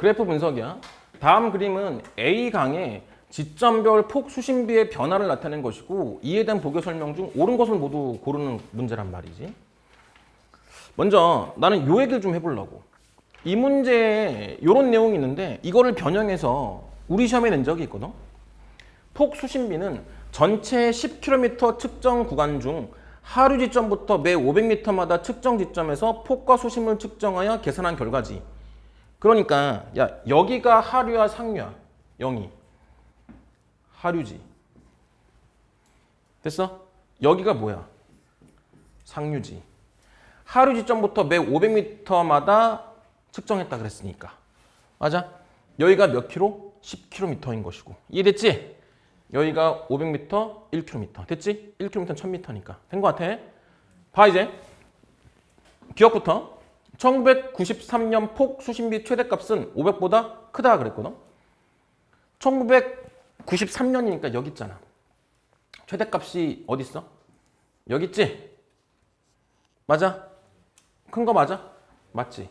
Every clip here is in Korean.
그래프 분석이야. 다음 그림은 A강의 지점별 폭 수신비의 변화를 나타낸 것이고 이에 대한 보교 설명 중 옳은 것을 모두 고르는 문제란 말이지. 먼저 나는 요 얘기를 좀 해보려고. 이 문제에 이런 내용이 있는데 이거를 변형해서 우리 시험에 낸 적이 있거든. 폭 수신비는 전체 10km 측정 구간 중 하류 지점부터 매 500m마다 측정 지점에서 폭과 수심을 측정하여 계산한 결과지. 그러니까 야 여기가 하류야 상류야 영이 하류지. 됐어? 여기가 뭐야? 상류지. 하류 지점부터 매 500m마다 측정했다 그랬으니까. 맞아? 여기가 몇 킬로? 10km인 것이고. 이해됐지? 여기가 500m, 1km. 됐지? 1km는 1000m니까. 된 것 같아? 봐 이제. 기억부터. 1993년 폭 수신비 최대값은 500보다 크다 그랬거든. 1993년이니까 여기 있잖아. 최대값이 어디 있어? 여기 있지? 맞아? 큰 거 맞아? 맞지?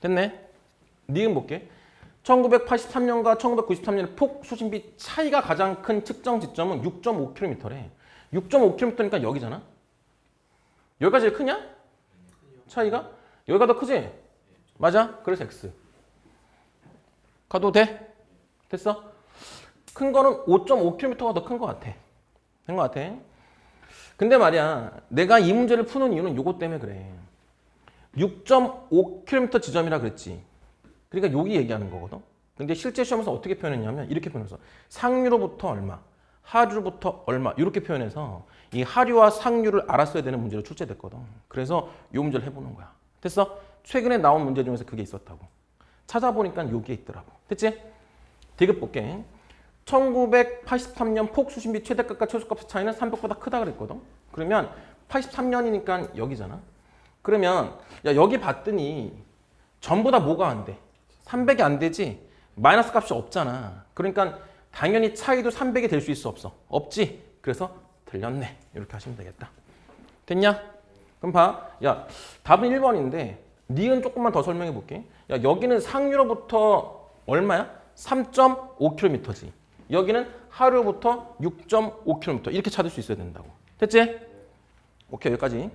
됐네. 니은 볼게. 1983년과 1993년의 폭 수신비 차이가 가장 큰 측정 지점은 6.5km래. 6.5km니까 여기잖아. 여기가 제일 크냐? 차이가? 여기가 더 크지? 맞아? 그래서 X. 가도 돼? 됐어? 큰 거는 5.5km가 더 큰 것 같아. 된 것 같아. 근데 말이야, 내가 이 문제를 푸는 이유는 요것 때문에 그래. 6.5km 지점이라 그랬지. 그러니까 여기 얘기하는 거거든. 근데 실제 시험에서 어떻게 표현했냐면 이렇게 표현해서 상류로부터 얼마, 하류로부터 얼마 이렇게 표현해서 이 하류와 상류를 알았어야 되는 문제로 출제됐거든. 그래서 이 문제를 해보는 거야. 됐어? 최근에 나온 문제 중에서 그게 있었다고. 찾아보니까 여기에 있더라고. 됐지? 디귿 볼게. 1983년 폭 수신비 최대값과 최소값의 차이는 300보다 크다 그랬거든. 그러면 83년이니까 여기잖아. 그러면 야 여기 봤더니 전부 다 뭐가 안 돼? 300이 안 되지? 마이너스 값이 없잖아. 그러니까 당연히 차이도 300이 될 수 있어 없어? 없지? 그래서 틀렸네. 이렇게 하시면 되겠다. 됐냐? 그럼 봐. 야 답은 1번인데 니은 조금만 더 설명해 볼게. 야 여기는 상류로부터 얼마야? 3.5km지. 여기는 하류부터 6.5km 이렇게 찾을 수 있어야 된다고. 됐지? 오케이 여기까지.